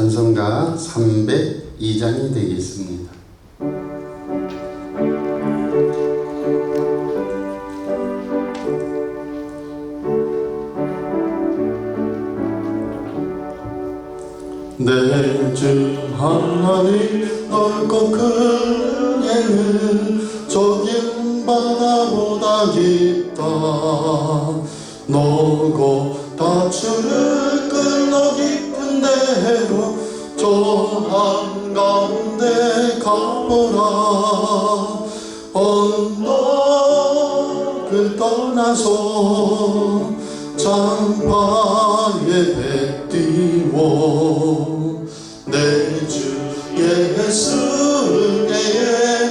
찬송가 302장이 되겠습니다. 내주 하나님 넓고 큰 예는 저긴 바다보다 깊다 너고 다추를 저 한가운데 가보라. 언덕을 떠나서 장파에 배 띄워. 내 주 예수의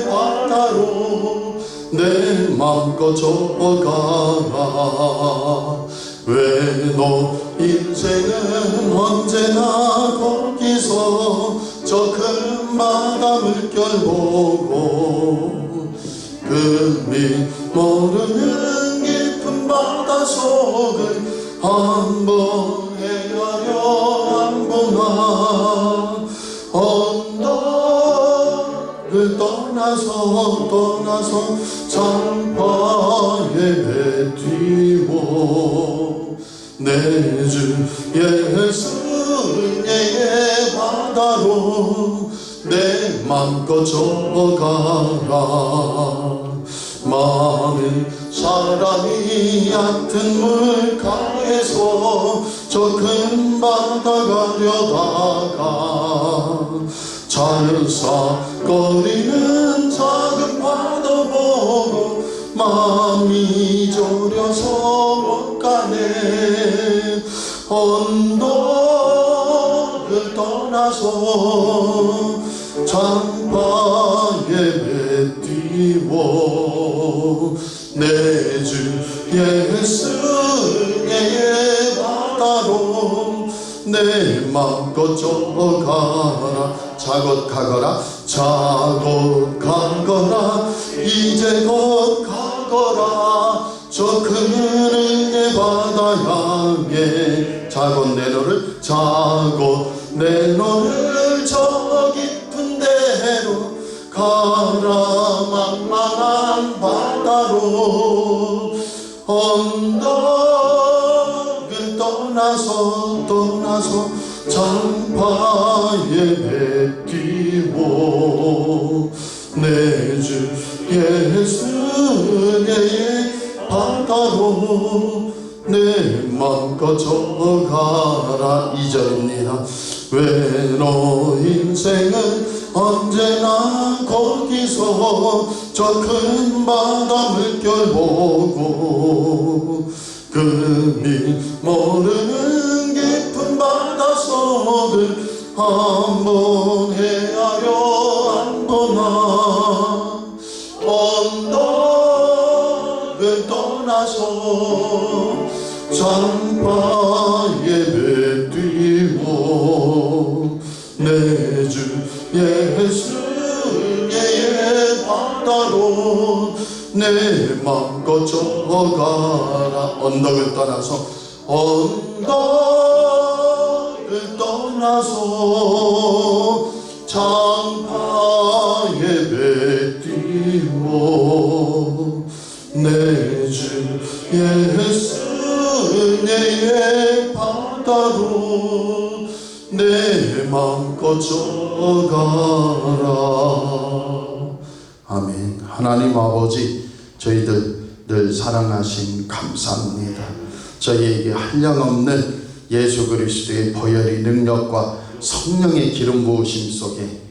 바다로 내 맘껏 접어가라 왜 너 인생은 언제나 거기서 저 큰 바다 물결 보고 금이 모르는 깊은 바다 속을 한 번 헤아려 안 보나 언덕을 떠나서 떠나서 장파에 배 띄워 내주 예수의 바다로 내 맘껏 접어가라. 많은 사람이 얕은 물가에서 저 큰 바다 가려다가 잘싸거리는 작은 바다 보고 마음이 졸여서 언덕을 떠나서 장파에 배 띄워 내주 예수의 바다로 내 맘껏 가거라. 자곧 가거라. 이제 곧 가거라. 저 그늘의 바다 향해 작은 내 너를 작은 내 너를 저 깊은 대로 가라 망망한 바다로 언덕을 떠나서 떠나서 장파에 뱉기고 내주 예수의 바다로 내 마음과 정 2절입니다. 외로 인생은 언제나 거기서 저 큰 바다 물결 보고 금이 모르는 깊은 바다 속을 한번 헤아려 한번아 언덕을 떠나서 잠바 내 맘껏 저가라. 언덕을 떠나서 언덕을 떠나서 장파에 배 띄워 내 주 예수의 바다로 내 맘껏 저가라. 아멘 하나님 아버지 저희들 늘 사랑하신 감사합니다. 저희에게 한량없는 예수 그리스도의 보혈의 능력과 성령의 기름 부으심 속에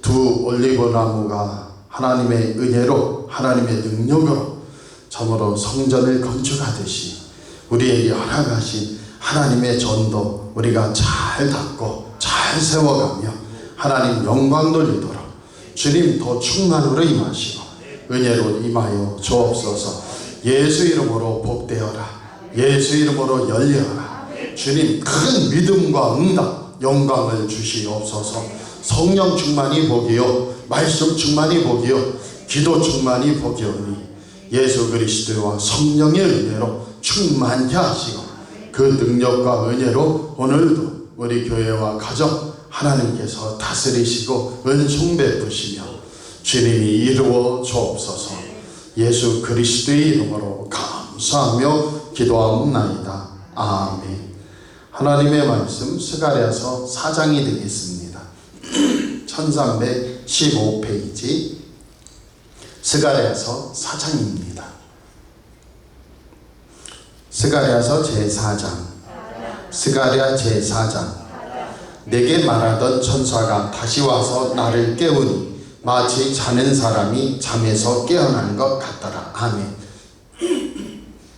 두 올리브 나무가 하나님의 은혜로 하나님의 능력으로 참으로 성전을 건축하듯이 우리에게 허락하신 하나님의 전도 우리가 잘 닦고 잘 세워가며 하나님 영광 돌리도록 주님 더 충만으로 임하시고 은혜로 임하여 주옵소서. 예수 이름으로 복되어라. 예수 이름으로 열려라. 주님 큰 믿음과 응답 영광을 주시옵소서. 성령 충만이 복이요 말씀 충만이 복이요 기도 충만이 복이오니 예수 그리스도와 성령의 은혜로 충만케 하시고 그 능력과 은혜로 오늘도 우리 교회와 가정 하나님께서 다스리시고 은총 베푸시며 주님이 이루어 주옵소서 예수 그리스도의 이름으로 감사하며 기도하옵나이다. 아멘. 하나님의 말씀 스가랴서 4장이 되겠습니다. 1315페이지 스가랴서 4장입니다. 스가랴서 제4장 스가랴 제4장 내게 말하던 천사가 다시 와서 나를 깨우니 마치 자는 사람이 잠에서 깨어나는 것 같더라. 아멘.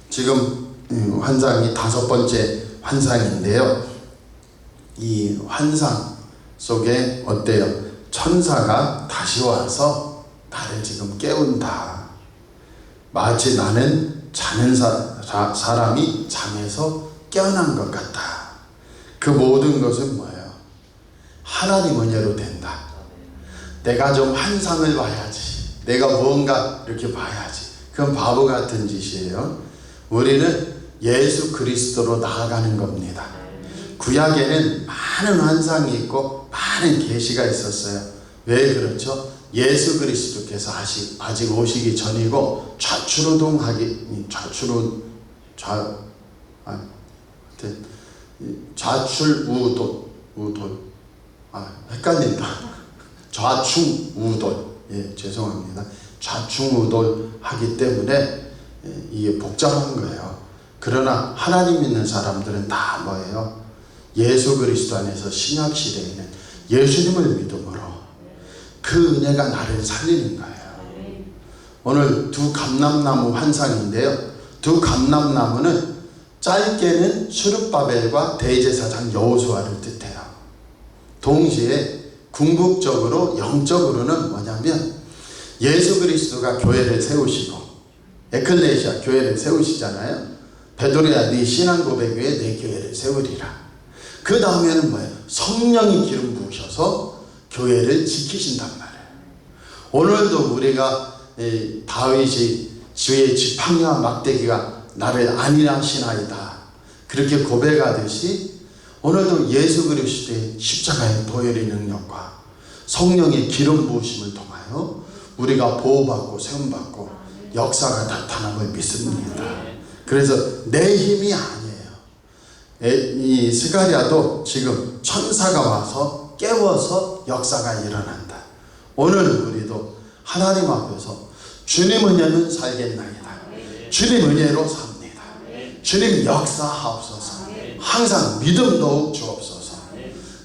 지금 음, 환상이 다섯 번째 환상인데요. 이 환상 속에 어때요? 천사가 다시 와서 나를 지금 깨운다. 마치 나는 자는 사, 사, 사람이 잠에서 깨어난 것 같다. 그 모든 것은 뭐예요? 하나님 은혜로 된다. 내가 좀 환상을 봐야지. 내가 무언가 이렇게 봐야지. 그건 바보 같은 짓이에요. 우리는 예수 그리스도로 나아가는 겁니다. 구약에는 많은 환상이 있고 많은 계시가 있었어요. 왜 그렇죠? 예수 그리스도께서 아직 아직 오시기 전이고 좌추우동하기 좌추우 좌 아, 좌출우돌 우돌 아 헷갈린다. 좌충우돌 예 죄송합니다. 좌충우돌 하기 때문에 예, 이게 복잡한 거예요. 그러나 하나님 믿는 사람들은 다 뭐예요? 예수 그리스도 안에서 신약 시대에는 예수님을 믿음으로 그 은혜가 나를 살리는 거예요. 오늘 두 감람나무 환상인데요. 두 감람나무는 짧게는 수르바벨과 대제사장 여호수아를 뜻해요. 동시에 궁극적으로 영적으로는 뭐냐면 예수 그리스도가 교회를 세우시고 에클레시아 교회를 세우시잖아요. 베드로야 네 신앙 고백 위에 내 교회를 세우리라. 그 다음에는 뭐예요? 성령이 기름 부으셔서 교회를 지키신단 말이에요. 오늘도 우리가 이 다윗이 주의 지팡이와 막대기가 나를 안일하시나이다. 그렇게 고백하듯이 오늘도 예수 그리스도의 십자가의 보혈의 능력과 성령의 기름 부으심을 통하여 우리가 보호받고 세움받고 역사가 나타남을 믿습니다. 그래서 내 힘이 아니에요. 에, 이 스가랴도 지금 천사가 와서 깨워서 역사가 일어난다. 오늘 우리도 하나님 앞에서 주님 은혜는 살겠나이다. 주님 은혜로 삽니다. 주님 역사하옵소서. 항상 믿음 더욱 주옵소서.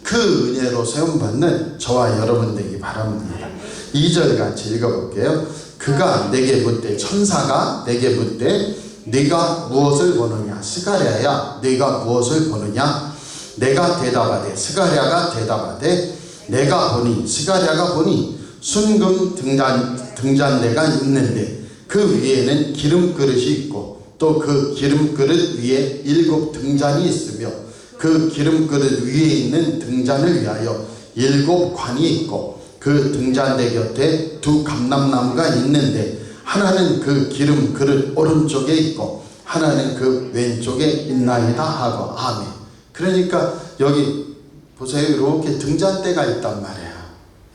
그 은혜로 세움받는 저와 여러분 되기 바랍니다. 2절 같이 읽어볼게요. 그가 내게 묻되 천사가 내게 묻되 네가 무엇을 보느냐 스가랴야 네가 무엇을 보느냐 내가 대답하되 스가랴가 대답하되 내가 보니 스가랴가 보니 순금 등잔 등잔대가 있는데 그 위에는 기름 그릇이 있고 또 그 기름 그릇 위에 일곱 등잔이 있으며 그 기름 그릇 위에 있는 등잔을 위하여 일곱 관이 있고 그 등잔대 곁에 두 감람나무가 있는데 하나는 그 기름 그릇 오른쪽에 있고 하나는 그 왼쪽에 있나이다 하고 아멘. 그러니까 여기 보세요. 이렇게 등잔대가 있단 말이에요.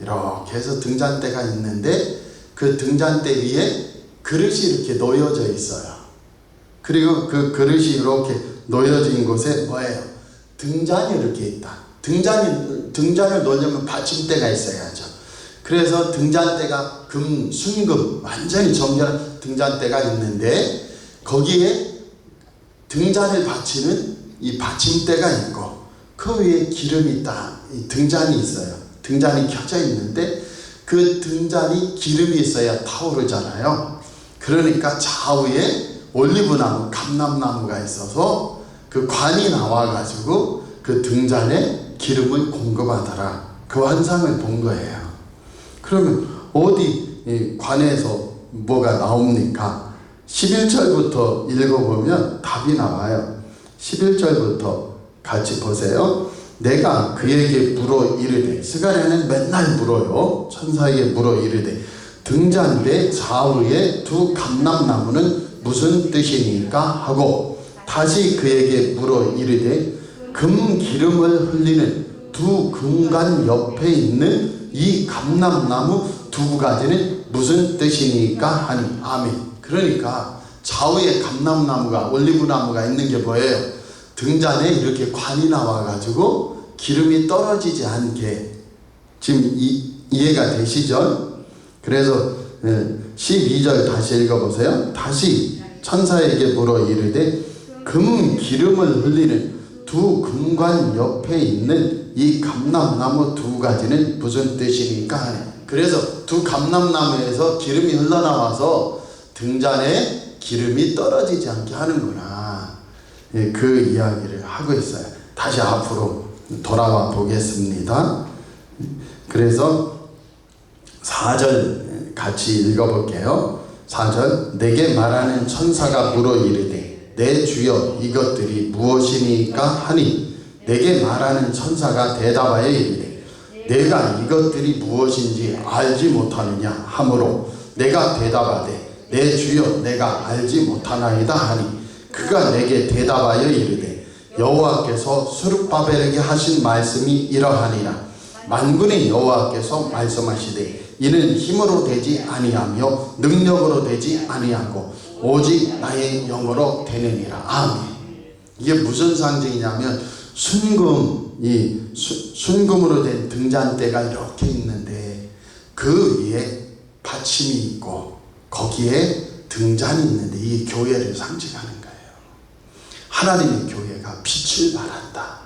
이렇게 해서 등잔대가 있는데 그 등잔대 위에 그릇이 이렇게 놓여져 있어요. 그리고 그 그릇이 이렇게 놓여진 곳에 뭐예요? 등잔이 이렇게 있다. 등잔이 등잔을 놓으려면 받침대가 있어야죠. 그래서 등잔대가 금, 순금, 완전히 정결한 등잔대가 있는데 거기에 등잔을 받치는 이 받침대가 있고 그 위에 기름이 있다. 이 등잔이 있어요. 등잔이 켜져 있는데 그 등잔이 기름이 있어야 타오르잖아요. 그러니까 좌우에 올리브나무, 감람나무가 있어서 그 관이 나와가지고 그 등잔에 기름을 공급하더라. 그 환상을 본 거예요. 그러면 어디 이 관에서 뭐가 나옵니까? 11절부터 읽어보면 답이 나와요. 11절부터 같이 보세요. 내가 그에게 물어 이르되 스가랴는 맨날 물어요. 천사에게 물어 이르되 등잔대 좌우에 두 감람나무는 무슨 뜻이니까 하고 다시 그에게 물어 이르되 금 기름을 흘리는 두 금관 옆에 있는 이 감람나무 두 가지는 무슨 뜻이니까 하니 아멘. 그러니까 좌우에 감람나무가 올리브나무가 있는 게 뭐예요? 등잔에 이렇게 관이 나와 가지고 기름이 떨어지지 않게 지금 이, 이해가 되시죠? 그래서 예, 12절 다시 읽어보세요. 다시 천사에게 물어 이르되 금 기름을 흘리는 두 금관 옆에 있는 이 감람나무 두 가지는 무슨 뜻입니까? 하네. 그래서 두 감람나무에서 기름이 흘러나와서 등잔에 기름이 떨어지지 않게 하는구나. 예, 그 이야기를 하고 있어요. 다시 앞으로 돌아와 보겠습니다. 그래서 4절 같이 읽어볼게요. 4절 내게 말하는 천사가 물어 이르되 내 주여 이것들이 무엇이니까 하니? 내게 말하는 천사가 대답하여 이르되 내가 이것들이 무엇인지 알지 못하느냐? 하므로 내가 대답하되 내 주여 내가 알지 못하나이다 하니 그가 내게 대답하여 이르되 여호와께서 수르바벨에게 하신 말씀이 이러하니라. 만군의 여호와께서 말씀하시되 이는 힘으로 되지 아니하며 능력으로 되지 아니하고 오직 나의 영으로 되느니라. 아멘. 이게 무슨 상징이냐면 순금 이 수- 순금으로 된 등잔대가 이렇게 있는데 그 위에 받침이 있고 거기에 등잔이 있는데 이 교회를 상징하는 거예요. 하나님의 교회가 빛을 발한다.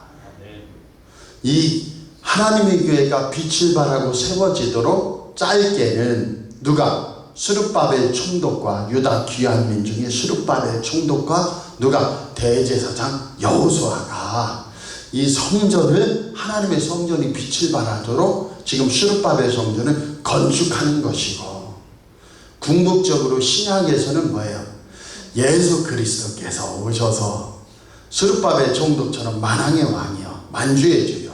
이 하나님의 교회가 빛을 발하고 세워지도록 짧게는 누가 수르바벨 총독과 유다 귀한 민중의 수르바벨 총독과 누가 대제사장 여호수아가 이 성전을 하나님의 성전이 빛을 발하도록 지금 수르바벨 성전을 건축하는 것이고 궁극적으로 신약에서는 뭐예요? 예수 그리스도께서 오셔서 수르바벨 총독처럼 만왕의 왕이요 만주의 주요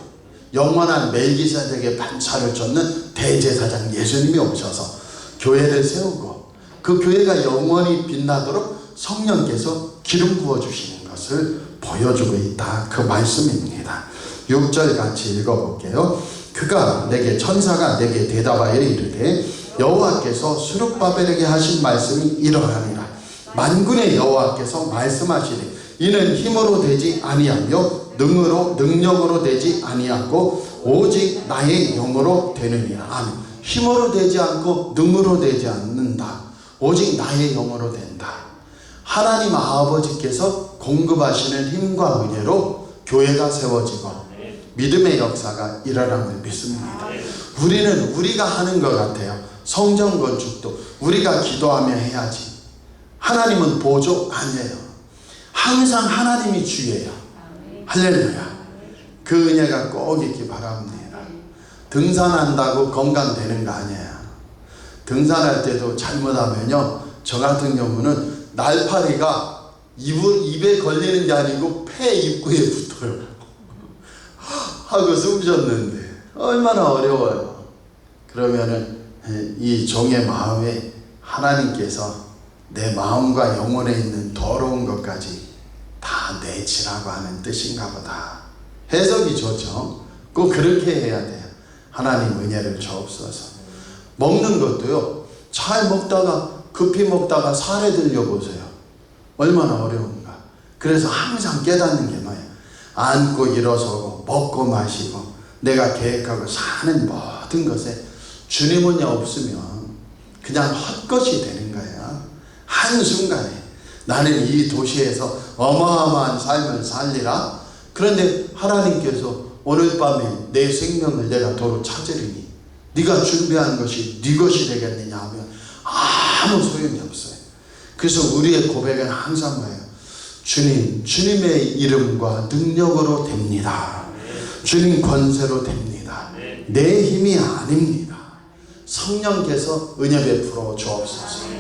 영원한 멜기세덱의 반차를 쫓는 대제사장 예수님이 오셔서 교회를 세우고 그 교회가 영원히 빛나도록 성령께서 기름 부어 주시는 것을 보여주고 있다. 그 말씀입니다. 6절 같이 읽어볼게요. 그가 내게 천사가 내게 대답하여 이르되 여호와께서 수르바벨에게 하신 말씀이 이러하니라. 만군의 여호와께서 말씀하시되 이는 힘으로 되지 아니하며 능으로 능력으로 되지 아니하고 오직 나의 영으로 되느니라 아멘. 힘으로 되지 않고 능으로 되지 않는다. 오직 나의 영으로 된다. 하나님 아버지께서 공급하시는 힘과 은혜로 교회가 세워지고 믿음의 역사가 일어남을 믿습니다. 우리는 우리가 하는 것 같아요. 성전 건축도 우리가 기도하며 해야지. 하나님은 보조 아니에요. 항상 하나님이 주예요. 할렐루야. 그 은혜가 꼭 있기 바랍니다. 등산한다고 건강되는 거 아니에요. 등산할 때도 잘못하면요. 저 같은 경우는 날파리가 입, 입에 걸리는 게 아니고 폐 입구에 붙어요. 하고 숨 쉬었는데 얼마나 어려워요. 그러면은 이 종의 마음에 하나님께서 내 마음과 영혼에 있는 더러운 것까지 다 내치라고 하는 뜻인가 보다. 해석이 좋죠. 꼭 그렇게 해야 돼요. 하나님 은혜를 주옵소서. 먹는 것도요. 잘 먹다가 급히 먹다가 살에 들려 보세요. 얼마나 어려운가. 그래서 항상 깨닫는 게 뭐예요? 앉고 일어서고 먹고 마시고 내가 계획하고 사는 모든 것에 주님은요 없으면 그냥 헛것이 되는 거예요. 한순간에 나는 이 도시에서 어마어마한 삶을 살리라. 그런데 하나님께서 오늘 밤에 내 생명을 내가 도로 찾으리니 네가 준비한 것이 네 것이 되겠느냐 하면 아무 소용이 없어요. 그래서 우리의 고백은 항상 뭐예요? 주님, 주님의 이름과 능력으로 됩니다. 주님 권세로 됩니다. 내 힘이 아닙니다. 성령께서 은혜 베풀어 주옵소서.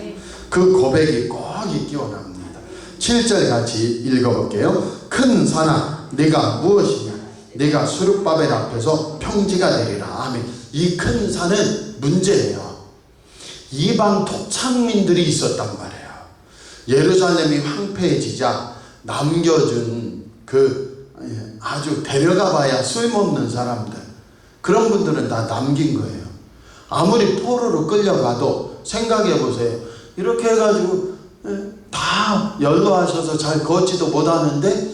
그 고백이 꼭 있기 원합니다. 7절 같이 읽어볼게요. 큰 산아, 네가 무엇이냐? 네가 수르바벨 앞에서 평지가 되리라. 아멘. 이 큰 산은 문제예요. 이방 토착민들이 있었단 말이에요. 예루살렘이 황폐해지자 남겨준 그 아주 데려가 봐야 쓸모없는 사람들 그런 분들은 다 남긴 거예요. 아무리 포로로 끌려가도 생각해 보세요. 이렇게 해가지고 예, 다 연로하셔서 잘 걷지도 못하는데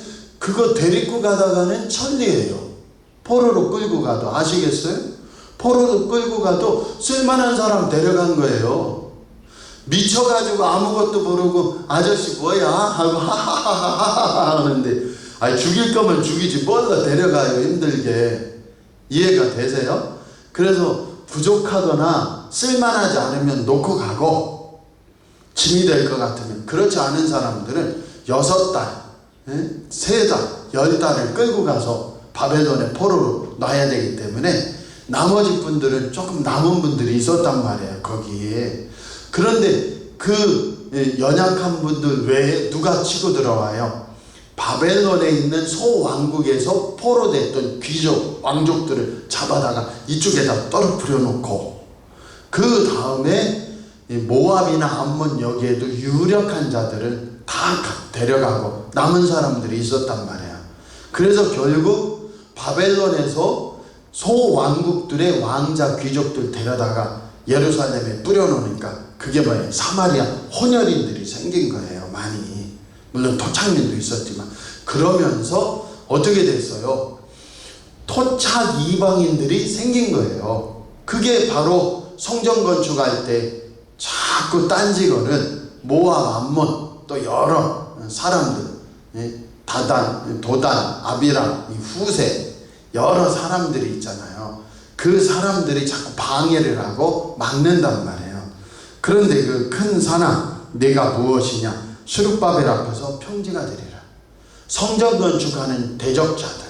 그거 데리고 가다가는 천리예요. 포로로 끌고 가도 아시겠어요? 포로로 끌고 가도 쓸만한 사람 데려간 거예요. 미쳐가지고 아무것도 모르고 아저씨 뭐야 하고 하하하하하 하는데 아 죽일 거면 죽이지 뭘로 데려가요 힘들게 이해가 되세요? 그래서 부족하거나 쓸만하지 않으면 놓고 가고 짐이 될 것 같으면 그렇지 않은 사람들은 여섯 달, 예? 세 달, 열 달을 끌고 가서 바벨론의 포로로 놔야 되기 때문에 나머지 분들은 조금 남은 분들이 있었단 말이에요 거기에 그런데 그 예, 연약한 분들 외에 누가 치고 들어와요? 바벨론에 있는 소왕국에서 포로됐던 귀족, 왕족들을 잡아다가 이쪽에다 떨어뜨려 놓고 그 다음에 이 모압이나 암몬 여기에도 유력한 자들을 다 데려가고 남은 사람들이 있었단 말이에요. 그래서 결국 바벨론에서 소왕국들의 왕자 귀족들 데려다가 예루살렘에 뿌려놓으니까 그게 뭐예요? 사마리아 혼혈인들이 생긴 거예요. 많이. 물론 토착민도 있었지만 그러면서 어떻게 됐어요? 토착 이방인들이 생긴 거예요. 그게 바로 성전 건축할 때 자꾸 딴지거는 모압, 암몬 또 여러 사람들 예, 다단, 도단, 아비람, 이 후세 여러 사람들이 있잖아요. 그 사람들이 자꾸 방해를 하고 막는단 말이에요. 그런데 그큰 사나 내가 무엇이냐? 수룩바벨 앞에서 평지가 되리라. 성전 건축하는 대적자들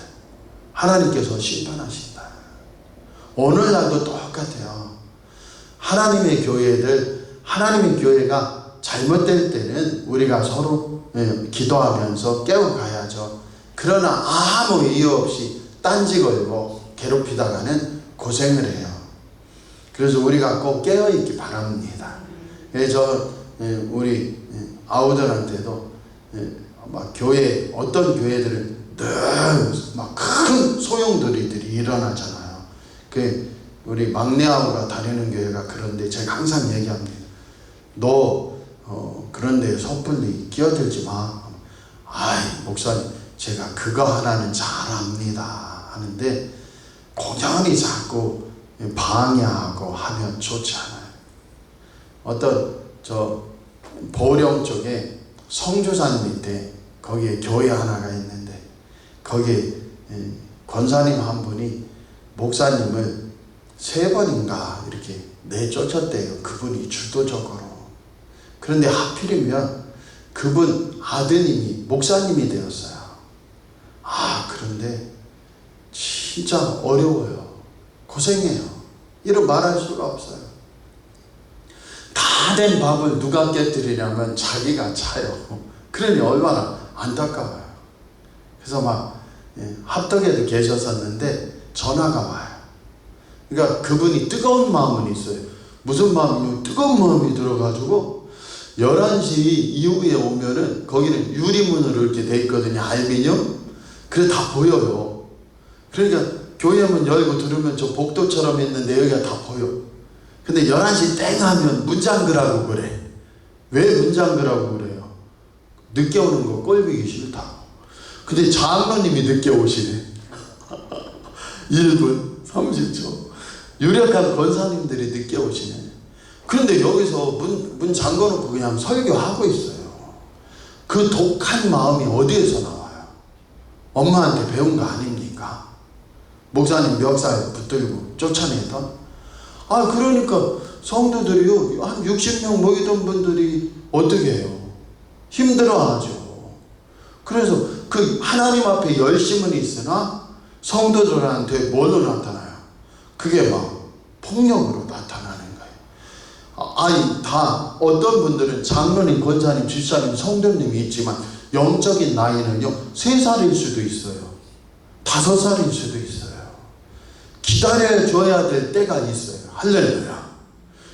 하나님께서 심판하신다. 오늘날도 똑같아요. 하나님의 교회들 하나님의 교회가 잘못될 때는 우리가 서로 예, 기도하면서 깨워가야죠. 그러나 아무 이유 없이 딴지 걸고 괴롭히다가는 고생을 해요. 그래서 우리가 꼭 깨어있기 바랍니다. 예, 저 예, 우리 예, 아우들한테도 예, 막 교회 어떤 교회들은 늘막큰 소용돌이들이 일어나잖아요. 그 우리 막내 아우가 다니는 교회가 그런데 제가 항상 얘기합니다. 너 어, 그런 데 섣불리 끼어들지 마. 아이 목사님 제가 그거 하나는 잘 압니다 하는데 고전히 자꾸 방해하고 하면 좋지 않아요. 어떤 저 보령 쪽에 성주산 밑에 거기에 교회 하나가 있는데 거기에 예, 권사님 한 분이 목사님을 세 번인가 이렇게 내쫓았대요. 그분이 주도적으로. 그런데 하필이면 그분 아드님이 목사님이 되었어요. 아, 그런데 진짜 어려워요. 고생해요. 이런 말할 수가 없어요. 다 된 밥을 누가 깨뜨리냐면 자기가 차요. 그러니 얼마나 안타까워요. 그래서 막 예, 합덕에도 계셨었는데 전화가 와요. 그러니까 그분이 뜨거운 마음은 있어요. 무슨 마음이요? 뜨거운 마음이 들어가지고 11시 이후에 오면은 거기는 유리문으로 이렇게 돼 있거든요. 알미늄. 그래 다 보여요. 그러니까 교회 문 열고 들으면 저 복도처럼 있는데 여기가 다 보여. 근데 11시 땡 하면 문 잠그라고 그래. 왜문 잠그라고 그래요? 늦게 오는 거 꼴보기 싫다고. 근데 장로님이 늦게 오시네. 1분 30초. 유력한 권사님들이 늦게 오시네. 그런데 여기서 문, 문 잠궈놓고 그냥 설교하고 있어요. 그 독한 마음이 어디에서 나와요? 엄마한테 배운 거 아닙니까? 목사님 멱살 붙들고 쫓아내던? 아, 그러니까 성도들이요, 한 60명 모이던 분들이 어떻게 해요? 힘들어하죠. 그래서 그 하나님 앞에 열심은 있으나 성도들한테 뭘로 나타나요? 그게 막 폭력으로 나타나는 거예요. 아니 다 어떤 분들은 장로님, 권사님, 집사님, 성도님이 있지만 영적인 나이는요 세 살일 수도 있어요. 다섯 살일 수도 있어요. 기다려 줘야 될 때가 있어요. 할렐루야.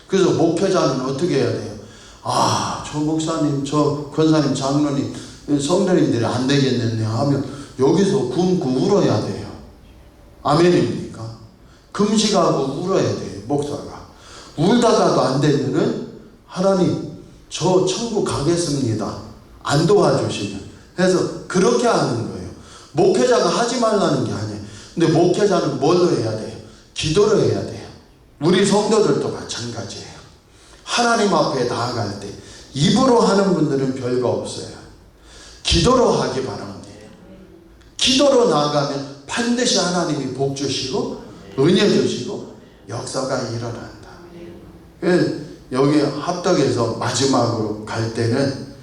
그래서 목회자는 어떻게 해야 돼요? 아, 저 목사님, 저 권사님, 장로님, 성도님들이 안 되겠는데 하면 여기서 굶고 울어야 돼요. 아멘입니까? 금식하고 울어야 돼요, 목사가. 울다가도 안 되면은 하나님 저 천국 가겠습니다. 안 도와주시면. 그래서 그렇게 하는 거예요. 목회자가 하지 말라는 게 아니에요. 근데 목회자는 뭘로 해야 돼요? 기도로 해야 돼요. 우리 성도들도 마찬가지예요. 하나님 앞에 나아갈 때 입으로 하는 분들은 별거 없어요. 기도로 하기 바랍니다. 기도로 나아가면 반드시 하나님이 복 주시고 은혜 주시고 역사가 일어난다. 여기 합덕에서 마지막으로 갈 때는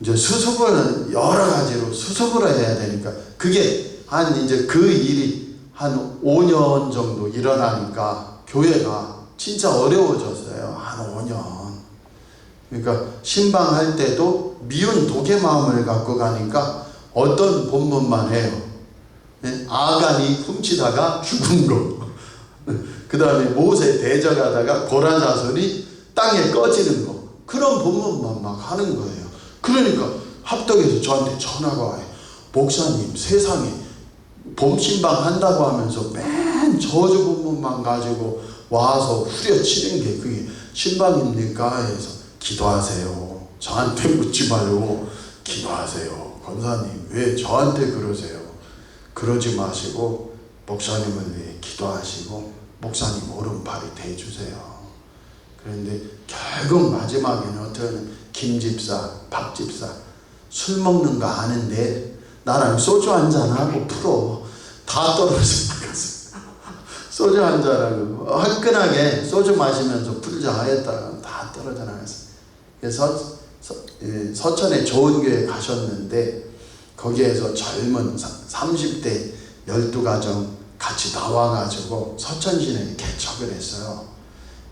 이제 수습을 여러 가지로 수습을 해야 되니까 그게 한 이제 그 일이 한 5년 정도 일어나니까 교회가 진짜 어려워졌어요. 한 5년. 그러니까 신방할 때도 미운 독의 마음을 갖고 가니까 어떤 본문만 해요. 예? 아간이 훔치다가 죽은 거. 그 다음에 모세 대적하다가 고란 자손이 땅에 꺼지는 거. 그런 본문만 막 하는 거예요. 그러니까 합덕에서 저한테 전화가 와요. 목사님 세상에 봄신방 한다고 하면서 맨 저주 본문만 가지고 와서 후려치는 게 그게 신방입니까? 해서 기도하세요. 저한테 묻지 말고 기도하세요. 권사님 왜 저한테 그러세요? 그러지 마시고 목사님을 기도하시고 목사님 오른팔이 대주세요. 그런데 결국 마지막에는 어떻게 하면 김 집사, 박 집사 술 먹는 거 아는데 나랑 소주 한잔 하고 풀어 다 떨어져 나갔어. 소주 한잔하고 화끈하게 소주 마시면서 풀자 했다가 다 떨어져 나갔어. 그래서 서, 예, 서천에 좋은 교회 가셨는데 거기에서 젊은 30대 12가정 같이 나와가지고 서천시내 개척을 했어요.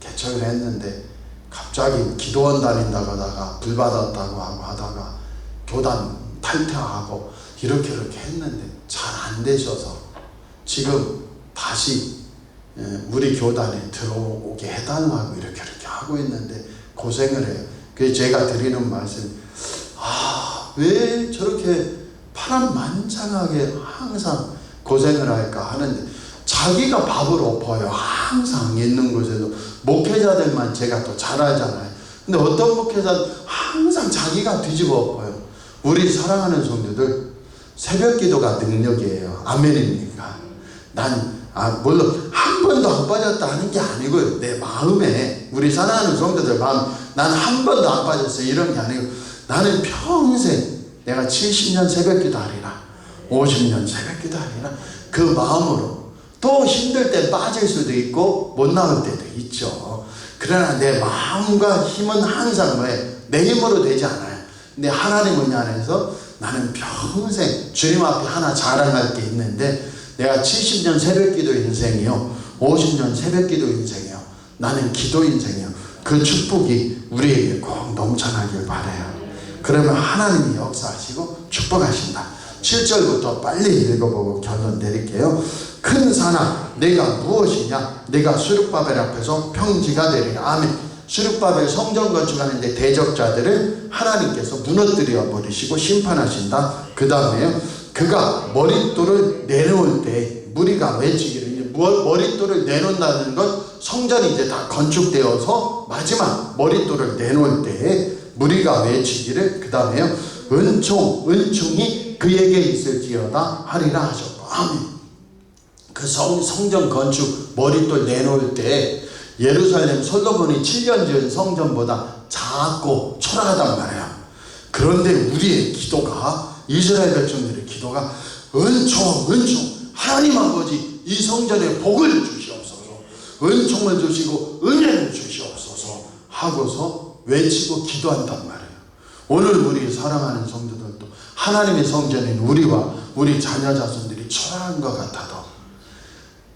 개척을 했는데 갑자기 기도원 다닌다고 하다가 불 받았다고 하고 하다가 교단 탈퇴하고 이렇게 이렇게 했는데 잘 안 되셔서 지금 다시 예, 우리 교단에 들어오게 해달라고 이렇게 이렇게 하고 있는데 고생을 해요. 그래서 제가 드리는 말씀, 아, 왜 저렇게 파란만장하게 항상 고생을 할까 하는데 자기가 밥을 엎어요. 항상 있는 곳에도 목회자들만 제가 또 잘 알잖아요. 근데 어떤 목회자는 항상 자기가 뒤집어 엎어요. 우리 사랑하는 성도들 새벽 기도가 능력이에요. 아멘입니까? 난 아, 물론 한 번도 안 빠졌다 하는 게 아니고요. 내 마음에 우리 사랑하는 성도들 마음 난 한 번도 안 빠졌어 이런 게 아니고 나는 평생 내가 70년 새벽 기도하리라 50년 새벽 기도하리라 그 마음으로 또 힘들 때 빠질 수도 있고 못 나올 때도 있죠. 그러나 내 마음과 힘은 항상 뭐에 내 힘으로 되지 않아요. 근데 하나님 은혜 안에서 나는 평생 주님 앞에 하나 자랑할 게 있는데 내가 70년 새벽 기도 인생이요. 50년 새벽 기도 인생이요. 나는 기도 인생이요. 그 축복이 우리에게 꼭 넘쳐나길 바래요. 그러면 하나님이 역사하시고 축복하신다. 7절부터 빨리 읽어보고 결론 내릴게요. 큰 산아, 내가 무엇이냐? 내가 수르바벨 앞에서 평지가 되리라. 아멘. 수르바벨 성전 건축하는데 대적자들을 하나님께서 무너뜨려 버리시고 심판하신다. 그 다음에요. 그가 머릿돌을 내놓을 때 무리가 외치기를 머릿돌을 내놓는다는 건 성전이 이제 다 건축되어서 마지막 머릿돌을 내놓을 때 무리가 외치기를 그 다음에요. 은총, 은총이 그에게 있을지어다 하리라 하셨고 아멘. 그 성, 성전 건축 머릿돌 내놓을 때 예루살렘 솔로몬이 7년 지은 성전보다 작고 초라하단 말이에요. 그런데 우리의 기도가 이스라엘 백성들의 기도가 은총, 은총, 하나님 아버지 이 성전에 복을 주시옵소서, 은총을 주시고 은혜를 주시옵소서 하고서 외치고 기도한단 말이에요. 오늘 우리 사랑하는 성도들도 하나님의 성전인 우리와 우리 자녀 자손들이 초라한 것 같아도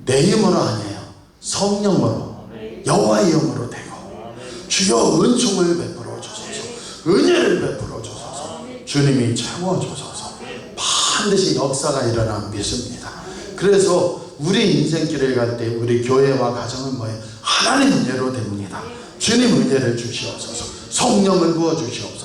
내 힘으로 아니에요. 성령으로 여호와의 영으로 되고 주여 은총을 베풀어 주소서 은혜를 베풀어 주소서 주님이 채워 주소서 반드시 역사가 일어나 믿습니다. 그래서 우리 인생길을 갈 때 우리 교회와 가정은 뭐예요? 하나님 은혜로 됩니다. 주님 은혜를 주시옵소서 성령을 부어 주시옵소서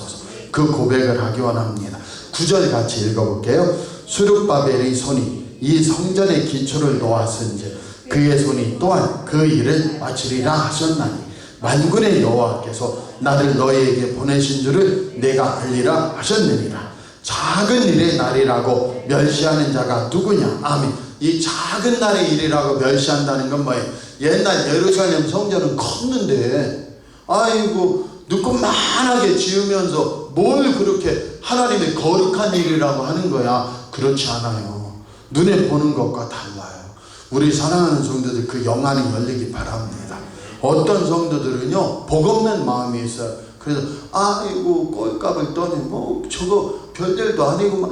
그 고백을 하기 원합니다. 구절 같이 읽어볼게요. 수르바벨의 손이 이 성전의 기초를 놓았은지 그의 손이 또한 그 일을 마치리라 하셨나니 만군의 여호와께서 나를 너희에게 보내신 줄을 내가 알리라 하셨느니라 작은 일의 날이라고 멸시하는 자가 누구냐 아멘 이 작은 날의 일이라고 멸시한다는 건 뭐예요 옛날 예루살렘 성전은 컸는데 아이고 누구만하게 지으면서 뭘 그렇게 하나님의 거룩한 일이라고 하는 거야? 그렇지 않아요. 눈에 보는 것과 달라요. 우리 사랑하는 성도들 그 영안이 열리기 바랍니다. 어떤 성도들은요 복 없는 마음이 있어요. 그래서 아이고 꼴값을 떠니 뭐 저거 별일도 아니고 막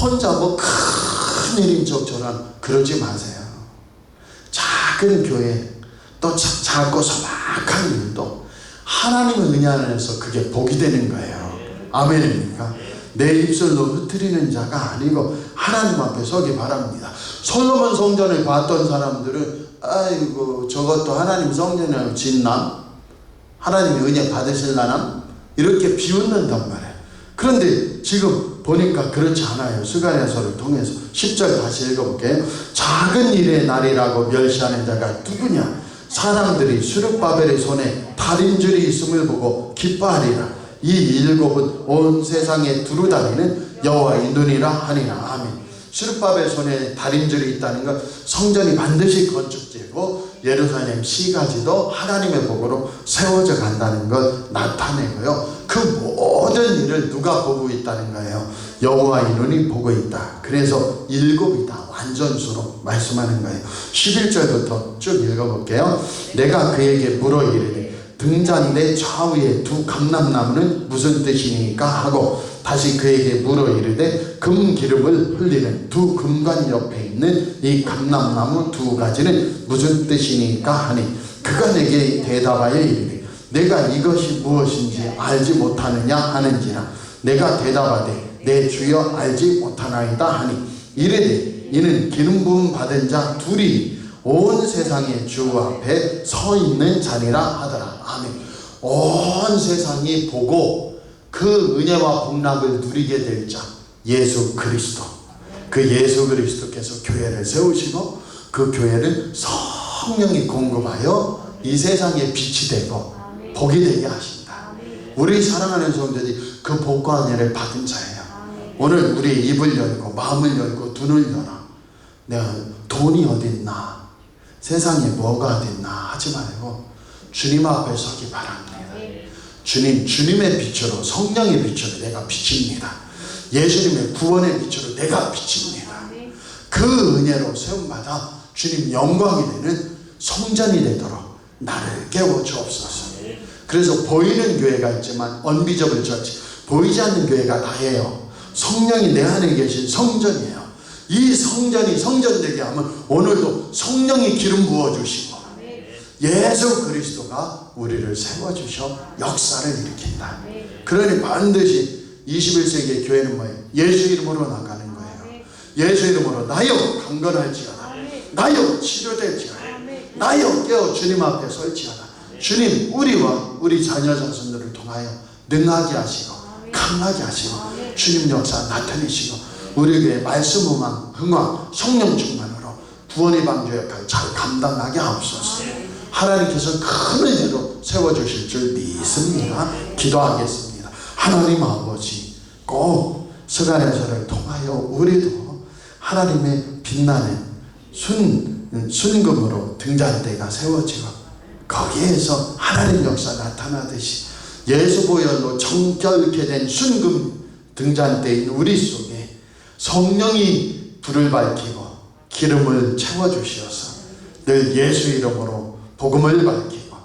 혼자 뭐 큰 일인 척처럼 그러지 마세요. 작은 교회 또 자- 작고 소박한 일도 하나님의 은혜 안에서 그게 복이 되는 거예요. 아멘입니까? 내 입술로 흩트리는 자가 아니고 하나님 앞에 서기 바랍니다. 솔로몬 성전을 봤던 사람들은 아이고 저것도 하나님 성전을 짓나? 하나님의 은혜 받으실라나? 이렇게 비웃는단 말이에요. 그런데 지금 보니까 그렇지 않아요. 수간에서를 통해서 10절 다시 읽어볼게요. 작은 일의 날이라고 멸시하는 자가 누구냐? 사람들이 수르바벨의 손에 달인 줄이 있음을 보고 기뻐하리라. 이 일곱은 온 세상에 두루다니는 여호와의 눈이라 하니라. 아멘. 수르바벨 손에 달인줄이 있다는 것 성전이 반드시 건축되고 예루살렘 시가지도 하나님의 복으로 세워져 간다는 걸 나타내고요. 그 모든 일을 누가 보고 있다는 거예요. 여호와의 눈이 보고 있다. 그래서 일곱이다. 완전수로 말씀하는 거예요. 11절부터 쭉 읽어볼게요. 내가 그에게 물어 이르되 등잔 내 좌우에 두 감람나무는 무슨 뜻이니까? 하고 다시 그에게 물어 이르되 금 기름을 흘리는 두 금관 옆에 있는 이 감람나무 두 가지는 무슨 뜻이니까? 하니 그가 내게 대답하여 이르되 내가 이것이 무엇인지 알지 못하느냐? 하는지라. 내가 대답하되 내 주여 알지 못하나이다. 하니 이르되 이는 기름 부음 받은 자 둘이 온 세상의 주 앞에 서 있는 자리라 하더라. 아멘. 온 세상이 보고 그 은혜와 복락을 누리게 될 자 예수 그리스도. 그 예수 그리스도께서 교회를 세우시고 그 교회를 성령이 공급하여 이 세상에 빛이 되고 복이 되게 하신다. 우리 사랑하는 성도들이 그 복과 은혜를 받은 자예요. 오늘 우리 입을 열고 마음을 열고 눈을 열어. 내가 돈이 어딨나 세상에 뭐가 어딨나 하지 말고 주님 앞에 서기 바랍니다 주님, 주님의 빛으로 성령의 빛으로 내가 비칩니다. 예수님의 구원의 빛으로 내가 비칩니다. 그 은혜로 세움받아 주님 영광이 되는 성전이 되도록 나를 깨워 주옵소서. 그래서 보이는 교회가 있지만 언비저블 처치 보이지 않는 교회가 다예요. 성령이 내 안에 계신 성전이에요. 이 성전이 성전되게 하면 오늘도 성령이 기름 부어 주시고 예수 그리스도가 우리를 세워주셔 역사를 일으킨다. 그러니 반드시 21세기의 교회는 뭐예요? 예수 이름으로 나가는 거예요. 예수 이름으로 나여 강건할지어다. 나여 치료될지어다. 나여 깨어 주님 앞에 설지어다. 주님 우리와 우리 자녀 자손들을 통하여 능하게 하시고 강하게 하시고 주님 역사 나타내시고 우리에게 말씀 음악, 흥왕, 성령 충만으로 구원의 방주 역할 잘 감당하게 하옵소서. 하나님께서 큰 은혜로 세워주실 줄 믿습니다. 기도하겠습니다. 하나님 아버지 꼭 서간에서를 통하여 우리도 하나님의 빛나는 순, 순금으로 등잔대가 세워지고 거기에서 하나님 역사 나타나듯이 예수 보혈로 정결케 된 순금 등잔대인 우리 속에 성령이 불을 밝히고 기름을 채워주시어서 늘 예수 이름으로 복음을 밝히고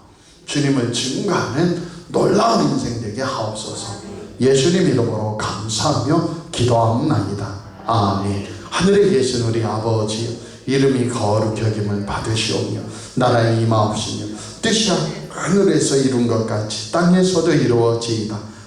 주님을 증거하는 놀라운 인생 되게 하옵소서. 예수님 이름으로 감사하며 기도합나이다. 아멘. 하늘에 계신 우리 아버지 이름이 거룩히 여김을 받으시오며 나라의 임하옵시며 뜻이 하늘에서 이룬 것 같이 땅에서도 이루어지이다